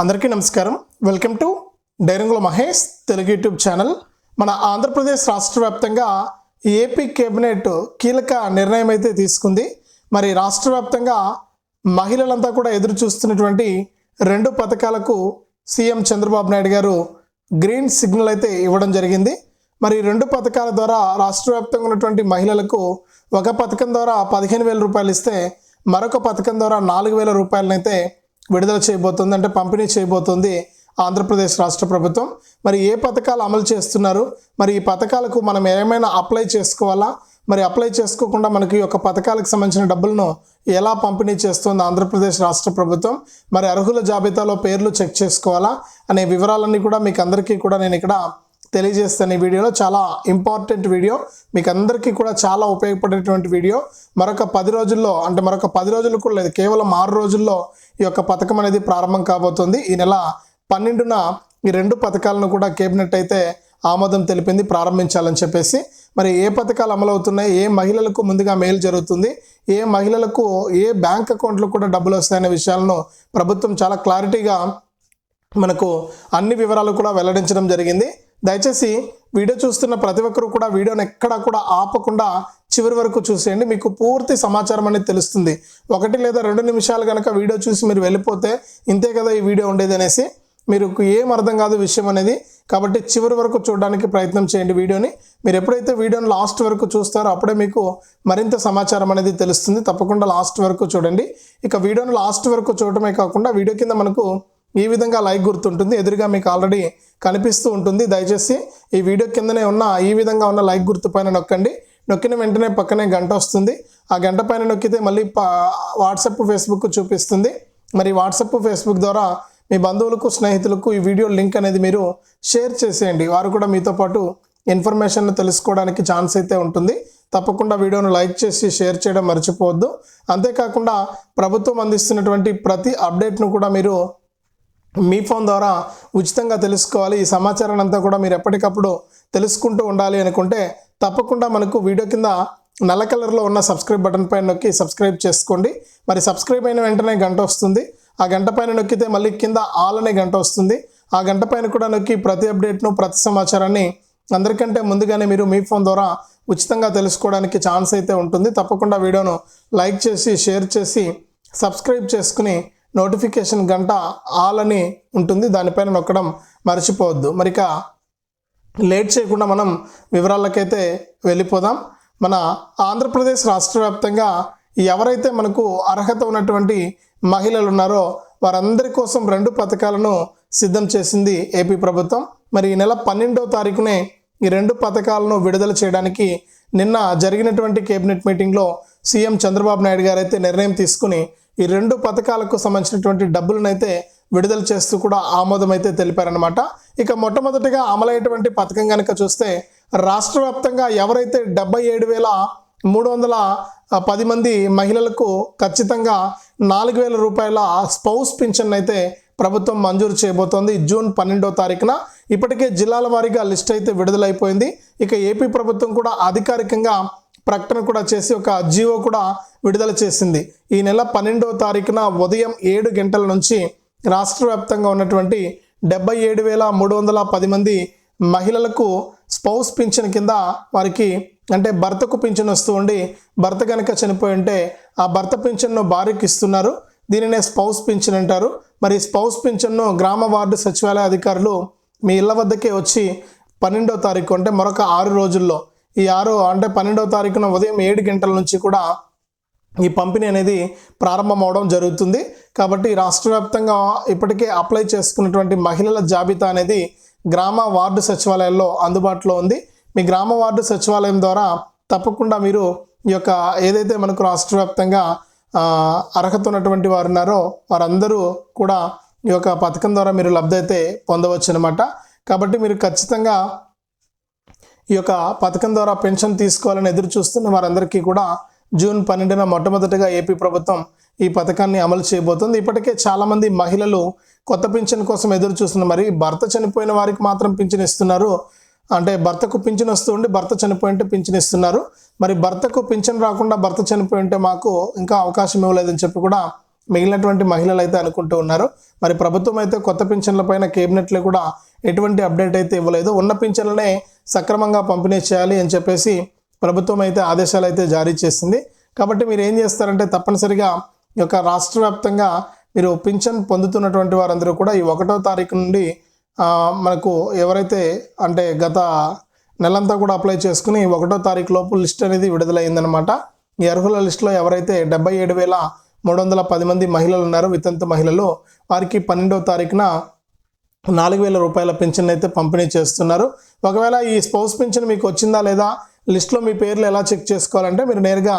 అందరికీ నమస్కారం. Welcome to డైరంగుల మహేష్ తెలుగు యూట్యూబ్ ఛానల్. మన ఆంధ్రప్రదేశ్ రాష్ట్ర వ్యాప్తంగా ఏపీ కేబినెట్ కీలక నిర్ణయం అయితే తీసుకుంది. మరి రాష్ట్ర వ్యాప్తంగా మహిళలంతా కూడా ఎదురు చూస్తున్నటువంటి రెండు పథకాలకు సీఎం చంద్రబాబు నాయుడు గారు గ్రీన్ సిగ్నల్ అయితే ఇవ్వడం జరిగింది. మరి రెండు పథకాల ద్వారా రాష్ట్ర వ్యాప్తంగా ఉన్నటువంటి మహిళలకు ఒక పథకం ద్వారా పదిహేను వేల రూపాయలు ఇస్తే మరొక పథకం ద్వారా నాలుగు వేల రూపాయలనైతే విడుదల చేయబోతుంది అంటే పంపిణీ చేయబోతుంది ఆంధ్రప్రదేశ్ రాష్ట్ర ప్రభుత్వం. మరి ఏ పథకాలు అమలు చేస్తున్నారు? మరి ఈ పథకాలకు మనం ఏమైనా అప్లై చేసుకోవాలా? మరి అప్లై చేసుకోకుండా మనకి యొక్క పథకాలకు సంబంధించిన డబ్బులను ఎలా పంపిణీ చేస్తుంది ఆంధ్రప్రదేశ్ రాష్ట్ర ప్రభుత్వం? మరి అర్హుల జాబితాలో పేర్లు చెక్ చేసుకోవాలా? అనే వివరాలన్నీ కూడా మీకు అందరికీ కూడా నేను ఇక్కడ తెలియజేస్తాను ఈ వీడియోలో చాలా ఇంపార్టెంట్ వీడియో. మీకు అందరికీ కూడా చాలా ఉపయోగపడేటువంటి వీడియో. మరొక పది రోజుల్లో అంటే మరొక పది రోజులు కూడా లేదు కేవలం ఆరు రోజుల్లో ఈ యొక్క పథకం అనేది ప్రారంభం కాబోతుంది. ఈ నెల పన్నెండున ఈ రెండు పథకాలను కూడా కేబినెట్ అయితే ఆమోదం తెలిపింది ప్రారంభించాలని చెప్పేసి. మరి ఏ పథకాలు అమలవుతున్నాయి ఏ మహిళలకు ముందుగా మేలు జరుగుతుంది ఏ మహిళలకు ఏ బ్యాంక్ అకౌంట్లో కూడా డబ్బులు వస్తాయనే విషయాలను ప్రభుత్వం చాలా క్లారిటీగా మనకు అన్ని వివరాలు కూడా వెల్లడించడం జరిగింది. దయచేసి వీడియో చూస్తున్న ప్రతి ఒక్కరు కూడా వీడియోని ఎక్కడా కూడా ఆపకుండా చివరి వరకు చూసేయండి. మీకు పూర్తి సమాచారం అనేది తెలుస్తుంది. ఒకటి లేదా రెండు నిమిషాలు కనుక వీడియో చూసి మీరు వెళ్ళిపోతే ఇంతే కదా ఈ వీడియో ఉండేది అనేసి మీరు ఏం అర్థం కాదు విషయం అనేది. కాబట్టి చివరి వరకు చూడడానికి ప్రయత్నం చేయండి వీడియోని. మీరు ఎప్పుడైతే వీడియోని లాస్ట్ వరకు చూస్తారో అప్పుడే మీకు మరింత సమాచారం అనేది తెలుస్తుంది. తప్పకుండా లాస్ట్ వరకు చూడండి. ఇక వీడియోని లాస్ట్ వరకు చూడటమే కాకుండా వీడియో కింద మనకు ఈ విధంగా లైక్ గుర్తుంటుంది. ఎదురుగా మీకు ఆల్రెడీ కనిపిస్తూ ఉంటుంది. దయచేసి ఈ వీడియో కిందనే ఉన్న ఈ విధంగా ఉన్న లైక్ గుర్తు పైన నొక్కండి. నొక్కిన వెంటనే పక్కనే గంట వస్తుంది. ఆ గంట పైన నొక్కితే మళ్ళీ వాట్సప్ వాట్సాప్ ఫేస్బుక్ చూపిస్తుంది. మరి వాట్సాప్ ఫేస్బుక్ ద్వారా మీ బంధువులకు స్నేహితులకు ఈ వీడియో లింక్ అనేది మీరు షేర్ చేసేయండి. వారు కూడా మీతో పాటు ఇన్ఫర్మేషన్ తెలుసుకోవడానికి ఛాన్స్ అయితే ఉంటుంది. తప్పకుండా వీడియోను లైక్ చేసి షేర్ చేయడం మర్చిపోవద్దు. అంతేకాకుండా ప్రభుత్వం అందిస్తున్నటువంటి ప్రతి అప్డేట్ను కూడా మీరు మీ ఫోన్ ద్వారా ఉచితంగా తెలుసుకోవాలి. ఈ సమాచారాన్ని అంతా కూడా మీరు ఎప్పటికప్పుడు తెలుసుకుంటూ ఉండాలి అనుకుంటే తప్పకుండా మనకు వీడియో కింద నల్ల కలర్లో ఉన్న సబ్స్క్రైబ్ బటన్ పైన నొక్కి సబ్స్క్రైబ్ చేసుకోండి. మరి సబ్స్క్రైబ్ అయిన వెంటనే గంట వస్తుంది. ఆ గంట పైన నొక్కితే మళ్ళీ కింద ఆల్ అనే గంట వస్తుంది. ఆ గంట పైన కూడా నొక్కి ప్రతి అప్డేట్ను ప్రతి సమాచారాన్ని అందరికంటే ముందుగానే మీరు మీ ఫోన్ ద్వారా ఉచితంగా తెలుసుకోవడానికి ఛాన్స్ అయితే ఉంటుంది. తప్పకుండా వీడియోను లైక్ చేసి షేర్ చేసి సబ్స్క్రైబ్ చేసుకుని నోటిఫికేషన్ గంట ఆల్ అని ఉంటుంది. దానిపైన నొక్కడం మర్చిపోవద్దు. మరిక లేట్ చేయకుండా మనం వివరాలకైతే వెళ్ళిపోదాం. మన ఆంధ్రప్రదేశ్ రాష్ట్ర వ్యాప్తంగా ఎవరైతే మనకు అర్హత ఉన్నటువంటి మహిళలు ఉన్నారో వారందరి కోసం రెండు పథకాలను సిద్ధం చేసింది ఏపీ ప్రభుత్వం. మరి ఈ నెల పన్నెండో తారీఖునే ఈ రెండు పథకాలను విడుదల చేయడానికి నిన్న జరిగినటువంటి కేబినెట్ మీటింగ్లో సీఎం చంద్రబాబు నాయుడు గారు అయితే నిర్ణయం తీసుకుని ఈ రెండు పథకాలకు సంబంధించినటువంటి డబ్బులనైతే విడుదల చేస్తూ కూడా ఆమోదమైతే తెలిపారనమాట ఇక మొట్టమొదటిగా అమలయ్యేటువంటి పథకం కనుక చూస్తే రాష్ట్ర వ్యాప్తంగా ఎవరైతే డెబ్బై ఏడు వేల మూడు వందల పది మంది మహిళలకు ఖచ్చితంగా నాలుగు వేల రూపాయల స్పౌస్ పింఛన్ అయితే ప్రభుత్వం మంజూరు చేయబోతోంది జూన్ పన్నెండో తారీఖున. ఇప్పటికే జిల్లాల వారీగా లిస్ట్ అయితే విడుదలైపోయింది. ఇక ఏపీ ప్రభుత్వం కూడా అధికారికంగా ప్రకటన కూడా చేసి ఒక జీవో కూడా విడుదల చేసింది. ఈ నెల పన్నెండవ తారీఖున ఉదయం ఏడు గంటల నుంచి రాష్ట్ర వ్యాప్తంగా ఉన్నటువంటి డెబ్బై ఏడు వేల మూడు వందల పది మంది మహిళలకు స్పౌస్ పింఛన్ కింద వారికి అంటే భర్తకు పింఛన్ వస్తూ ఉండి భర్త కనుక చనిపోయి ఉంటే ఆ భర్త పింఛన్ను భార్యకి ఇస్తున్నారు. దీనినే స్పౌస్ పింఛన్ అంటారు. మరి స్పౌస్ పింఛన్ను గ్రామ వార్డు సచివాలయ అధికారులు మీ ఇళ్ళ వద్దకే వచ్చి పన్నెండో తారీఖు అంటే మరొక ఆరు రోజుల్లో ఈ ఆరు అంటే పన్నెండవ తారీఖున ఉదయం ఏడు గంటల నుంచి కూడా ఈ పంపిణీ అనేది ప్రారంభం అవడం జరుగుతుంది. కాబట్టి రాష్ట్ర వ్యాప్తంగా ఇప్పటికే అప్లై చేసుకున్నటువంటి మహిళల జాబితా అనేది గ్రామ వార్డు సచివాలయాల్లో అందుబాటులో ఉంది. మీ గ్రామ వార్డు సచివాలయం ద్వారా తప్పకుండా మీరు ఈ యొక్క ఏదైతే మనకు రాష్ట్ర వ్యాప్తంగా అర్హత ఉన్నటువంటి వారు ఉన్నారో వారందరూ కూడా ఈ యొక్క పథకం ద్వారా మీరు లబ్ధి అయితే పొందవచ్చు అనమాట కాబట్టి మీరు ఖచ్చితంగా ఈ యొక్క పథకం ద్వారా పెన్షన్ తీసుకోవాలని ఎదురు చూస్తున్న వారందరికీ కూడా జూన్ పన్నెండున మొట్టమొదటిగా ఏపీ ప్రభుత్వం ఈ పథకాన్ని అమలు చేయబోతుంది. ఇప్పటికే చాలామంది మహిళలు కొత్త పింఛన్ కోసం ఎదురు చూస్తున్నారు. మరి భర్త చనిపోయిన వారికి మాత్రం పింఛన్ ఇస్తున్నారు. అంటే భర్తకు పింఛన్ వస్తుండి భర్త చనిపోయి ఉంటే పింఛన్ ఇస్తున్నారు. మరి భర్తకు పింఛన్ రాకుండా భర్త చనిపోయి ఉంటే మాకు ఇంకా అవకాశం ఇవ్వలేదని చెప్పి కూడా మిగిలినటువంటి మహిళలు అయితే అనుకుంటూ ఉన్నారు. మరి ప్రభుత్వం అయితే కొత్త పింఛన్లపైన కేబినెట్లో కూడా ఎటువంటి అప్డేట్ అయితే ఇవ్వలేదు. ఉన్న పింఛన్లనే సక్రమంగా పంపిణీ చేయాలి అని చెప్పేసి ప్రభుత్వం అయితే ఆదేశాలు అయితే జారీ చేసింది. కాబట్టి మీరు ఏం చేస్తారంటే తప్పనిసరిగా ఈ యొక్క రాష్ట్ర వ్యాప్తంగా మీరు పింఛన్ పొందుతున్నటువంటి వారందరూ కూడా ఈ ఒకటో తారీఖు నుండి మనకు ఎవరైతే అంటే గత నెలంతా కూడా అప్లై చేసుకుని ఒకటో తారీఖు లోపు లిస్ట్ అనేది విడుదలైందనమాట ఈ అర్హుల లిస్టులో ఎవరైతే డెబ్బై ఏడు వేల మూడు వందల పది మంది మహిళలు ఉన్నారు. వితంతు మహిళలు. వారికి పన్నెండవ తారీఖున నాలుగు వేల రూపాయల పెన్షన్ అయితే పంపిణీ చేస్తున్నారు. ఒకవేళ ఈ స్పౌస్ పెన్షన్ మీకు వచ్చిందా లేదా లిస్ట్లో మీ పేర్లు ఎలా చెక్ చేసుకోవాలంటే మీరు నేరుగా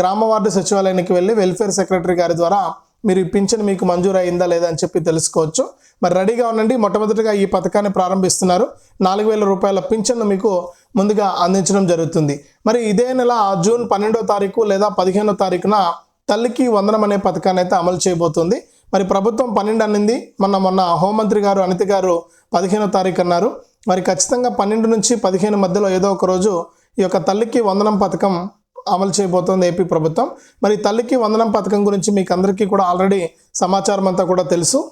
గ్రామ వార్డు సచివాలయానికి వెళ్ళి వెల్ఫేర్ సెక్రటరీ గారి ద్వారా మీరు ఈ పింఛన్ మీకు మంజూరు అయిందా లేదా అని చెప్పి తెలుసుకోవచ్చు. మరి రెడీగా ఉండండి. మొట్టమొదటిగా ఈ పథకాన్ని ప్రారంభిస్తున్నారు. నాలుగు వేల రూపాయల పింఛన్ను మీకు ముందుగా అందించడం జరుగుతుంది. మరి ఇదే నెల జూన్ పన్నెండో తారీఖు లేదా పదిహేనో తారీఖున తల్లికి వందనం అనే పథకాన్ని అయితే అమలు చేయబోతుంది. మరి ప్రభుత్వం పన్నెండు అనింది మొన్న మొన్న హోంమంత్రి గారు అనిత గారు పదిహేనో తారీఖు అన్నారు. మరి ఖచ్చితంగా పన్నెండు నుంచి పదిహేను మధ్యలో ఏదో ఒక రోజు ఈ యొక్క తల్లికి వందనం పథకం అమలు చేయబోతోంది ఏపీ ప్రభుత్వం. మరి తల్లికి వందనం పథకం గురించి మీకు అందరికీ కూడా ఆల్రెడీ సమాచారం అంతా కూడా తెలుసు.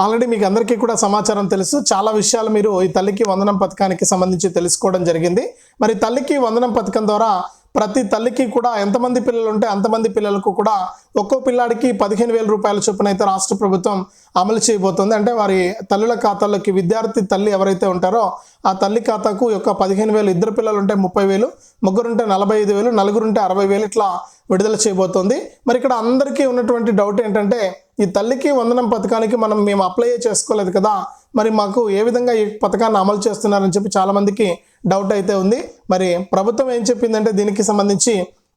ఆల్రెడీ మీకు అందరికీ కూడా సమాచారం తెలుసు. చాలా విషయాలు మీరు ఈ తల్లికి వందనం పథకానికి సంబంధించి తెలుసుకోవడం జరిగింది. మరి తల్లికి వందనం పథకం ద్వారా ప్రతి తల్లికి కూడా ఎంతమంది పిల్లలు ఉంటే అంతమంది పిల్లలకు కూడా ఒక్కో పిల్లాడికి పదిహేను వేల రూపాయల చొప్పున అయితే రాష్ట్ర ప్రభుత్వం అమలు చేయబోతోంది. అంటే వారి తల్లుల ఖాతాలోకి విద్యార్థి తల్లి ఎవరైతే ఉంటారో ఆ తల్లి ఖాతాకు యొక్క పదిహేను వేలు ఇద్దరు పిల్లలు ఉంటే ముప్పై వేలు ముగ్గురుంటే నలభై ఐదు వేలు నలుగురుంటే అరవై వేలు ఇట్లా విడుదల చేయబోతోంది. మరి ఇక్కడ అందరికీ ఉన్నటువంటి డౌట్ ఏంటంటే ఈ తల్లికి వందనం పథకానికి మనం మేము అప్లై చేసుకోలేదు కదా మరి మాకు ఏ విధంగా ఈ పథకాన్ని అమలు చేస్తున్నారని చెప్పి చాలామందికి డౌట్ అయితే ఉంది. మరి ప్రభుత్వం ఏం చెప్పిందంటే దీనికి సంబంధించి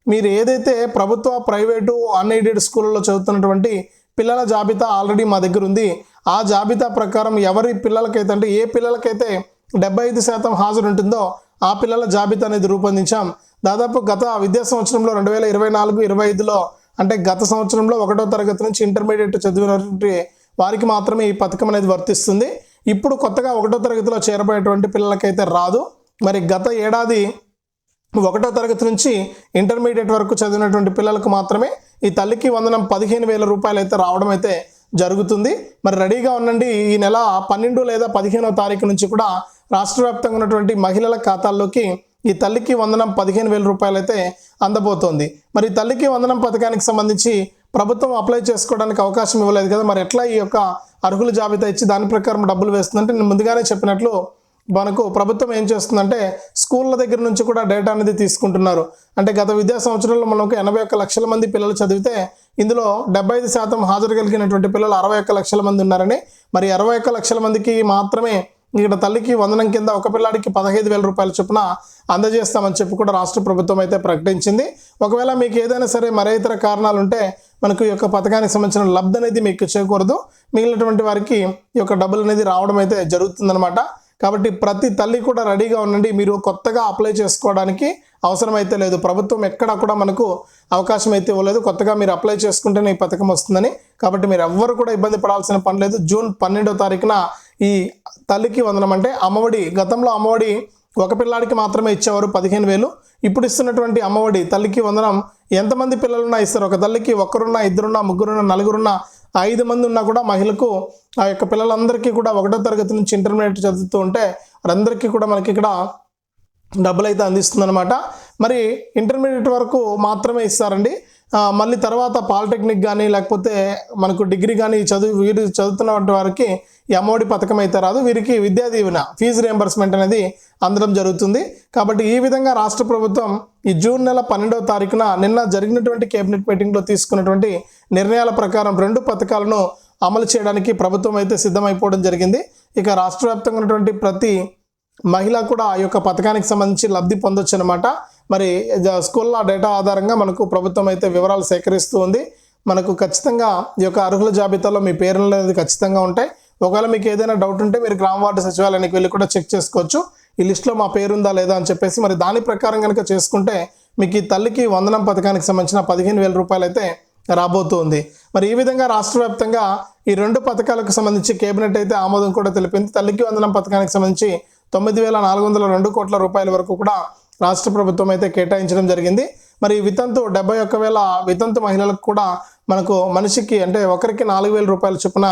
మీరు ఏదైతే ప్రభుత్వ ప్రైవేటు అన్ఎయిడెడ్ స్కూళ్ళలో చదువుతున్నటువంటి పిల్లల జాబితా ఆల్రెడీ మా దగ్గర ఉంది. ఆ జాబితా ప్రకారం ఎవరి పిల్లలకైతే అంటే ఏ పిల్లలకైతే డెబ్బై ఐదు శాతం హాజరు ఉంటుందో ఆ పిల్లల జాబితా అనేది రూపొందించాం. దాదాపు గత విద్యా సంవత్సరంలో రెండు వేల ఇరవై నాలుగు ఇరవై ఐదులో అంటే గత సంవత్సరంలో ఒకటో తరగతి నుంచి ఇంటర్మీడియట్ చదివినటువంటి వారికి మాత్రమే ఈ పథకం అనేది వర్తిస్తుంది. ఇప్పుడు కొత్తగా ఒకటో తరగతిలో చేరబోయేటువంటి పిల్లలకైతే రాదు. మరి గత ఏడాది ఒకటో తరగతి నుంచి ఇంటర్మీడియట్ వరకు చదివినటువంటి పిల్లలకు మాత్రమే ఈ తల్లికి వందనం పదిహేను వేల రూపాయలు అయితే రావడం అయితే జరుగుతుంది. మరి రెడీగా ఉండండి. ఈ నెల పన్నెండు లేదా పదిహేనో తారీఖు నుంచి కూడా రాష్ట్ర వ్యాప్తంగా ఉన్నటువంటి మహిళల ఖాతాల్లోకి ఈ తల్లికి వందనం పదిహేను వేల రూపాయలు అయితే అందబోతోంది. మరి ఈ తల్లికి వందనం పథకానికి సంబంధించి ప్రభుత్వం అప్లై చేసుకోవడానికి అవకాశం ఇవ్వలేదు కదా. మరి ఎట్లా ఈ యొక్క అర్హుల జాబితా ఇచ్చి దాని ప్రకారం డబ్బులు వేస్తుందంటే నేను ముందుగానే చెప్పినట్లు మనకు ప్రభుత్వం ఏం చేస్తుందంటే స్కూళ్ళ దగ్గర నుంచి కూడా డేటా అనేది తీసుకుంటున్నారు. అంటే గత విద్యా సంవత్సరంలో మనకు ఎనభై ఒక్క లక్షల మంది పిల్లలు చదివితే ఇందులో డెబ్బై ఐదు శాతం హాజరు కలిగినటువంటి పిల్లలు అరవై ఒక్క లక్షల మంది ఉన్నారని. మరి అరవై ఒక్క లక్షల మందికి మాత్రమే ఇక్కడ తల్లికి వందనం కింద ఒక పిల్లాడికి పదహైదు వేల రూపాయల చొప్పున అందజేస్తామని చెప్పి కూడా రాష్ట్ర ప్రభుత్వం అయితే ప్రకటించింది. ఒకవేళ మీకు ఏదైనా సరే మరే ఇతర కారణాలు ఉంటే మనకు ఈ యొక్క పథకానికి సంబంధించిన లబ్ధి అనేది మీకు చేయకూడదు మిగిలినటువంటి వారికి ఈ యొక్క డబ్బులు అనేది రావడం అయితే జరుగుతుందన్నమాట. కాబట్టి ప్రతి తల్లి కూడా రెడీగా ఉండండి. మీరు కొత్తగా అప్లై చేసుకోవడానికి అవసరం అయితే లేదు. ప్రభుత్వం ఎక్కడా కూడా మనకు అవకాశం అయితే ఇవ్వలేదు. కొత్తగా మీరు అప్లై చేసుకుంటేనే ఈ పథకం వస్తుందని. కాబట్టి మీరు ఎవ్వరు కూడా ఇబ్బంది పడాల్సిన పని లేదు. జూన్ పన్నెండో తారీఖున ఈ తల్లికి వందనం అంటే అమ్మఒడి. గతంలో అమ్మఒడి ఒక పిల్లాడికి మాత్రమే ఇచ్చేవారు పదిహేను వేలు. ఇప్పుడు ఇస్తున్నటువంటి అమ్మఒడి తల్లికి వందనం ఎంతమంది పిల్లలున్నా ఇస్తారు? ఒక తల్లికి ఒక్కరున్నా ఇద్దరున్నా ముగ్గురున్నా నలుగురున్నా ఐదు మంది ఉన్నా కూడా మహిళకు ఆ యొక్క పిల్లలందరికీ కూడా ఒకటో తరగతి నుంచి ఇంటర్మీడియట్ చదువుతూ ఉంటే వారందరికీ కూడా మనకి ఇక్కడ డబ్బులు అయితే అందిస్తుందన్నమాట. మరి ఇంటర్మీడియట్ వరకు మాత్రమే ఇస్తారండి. మళ్ళీ తర్వాత పాలిటెక్నిక్ కానీ లేకపోతే మనకు డిగ్రీ కానీ చదువు వీరు చదువుతున్నటువంటి వారికి ఈ పథకం అయితే రాదు. వీరికి విద్యా దీవెన ఫీజు రియంబర్స్మెంట్ అనేది అందడం జరుగుతుంది. కాబట్టి ఈ విధంగా రాష్ట్ర ప్రభుత్వం ఈ జూన్ నెల పన్నెండవ తారీఖున నిన్న జరిగినటువంటి కేబినెట్ మీటింగ్లో తీసుకున్నటువంటి నిర్ణయాల ప్రకారం రెండు పథకాలను అమలు చేయడానికి ప్రభుత్వం అయితే సిద్ధమైపోవడం జరిగింది. ఇక రాష్ట్ర వ్యాప్తంగా ఉన్నటువంటి ప్రతి మహిళ కూడా ఆ యొక్క పథకానికి సంబంధించి లబ్ధి పొందొచ్చు అనమాట మరి స్కూల్లో డేటా ఆధారంగా మనకు ప్రభుత్వం అయితే వివరాలు సేకరిస్తూ ఉంది. మనకు ఖచ్చితంగా ఈ యొక్క అర్హుల జాబితాలో మీ పేర్లు అనేది ఖచ్చితంగా ఉంటాయి. ఒకవేళ మీకు ఏదైనా డౌట్ ఉంటే మీరు గ్రామ వార్డు సచివాలయానికి వెళ్ళి కూడా చెక్ చేసుకోవచ్చు. ఈ లిస్ట్లో మా పేరు ఉందా లేదా అని చెప్పేసి మరి దాని ప్రకారం కనుక చేసుకుంటే మీకు ఈ తల్లికి వందనం పథకానికి సంబంధించిన పదిహేను వేల రూపాయలు అయితే రాబోతుంది మరి ఈ విధంగా రాష్ట్ర వ్యాప్తంగా ఈ రెండు పథకాలకు సంబంధించి కేబినెట్ అయితే ఆమోదం కూడా తెలిపింది. తల్లికి వందనం పథకానికి సంబంధించి తొమ్మిది వేల నాలుగు వందల రెండు కోట్ల రూపాయల వరకు కూడా రాష్ట్ర ప్రభుత్వం అయితే కేటాయించడం జరిగింది. మరి వితంతు డెబ్బై ఒక్క వేల వితంతు మహిళలకు కూడా మనకు మనిషికి అంటే ఒకరికి నాలుగు వేల రూపాయల చొప్పున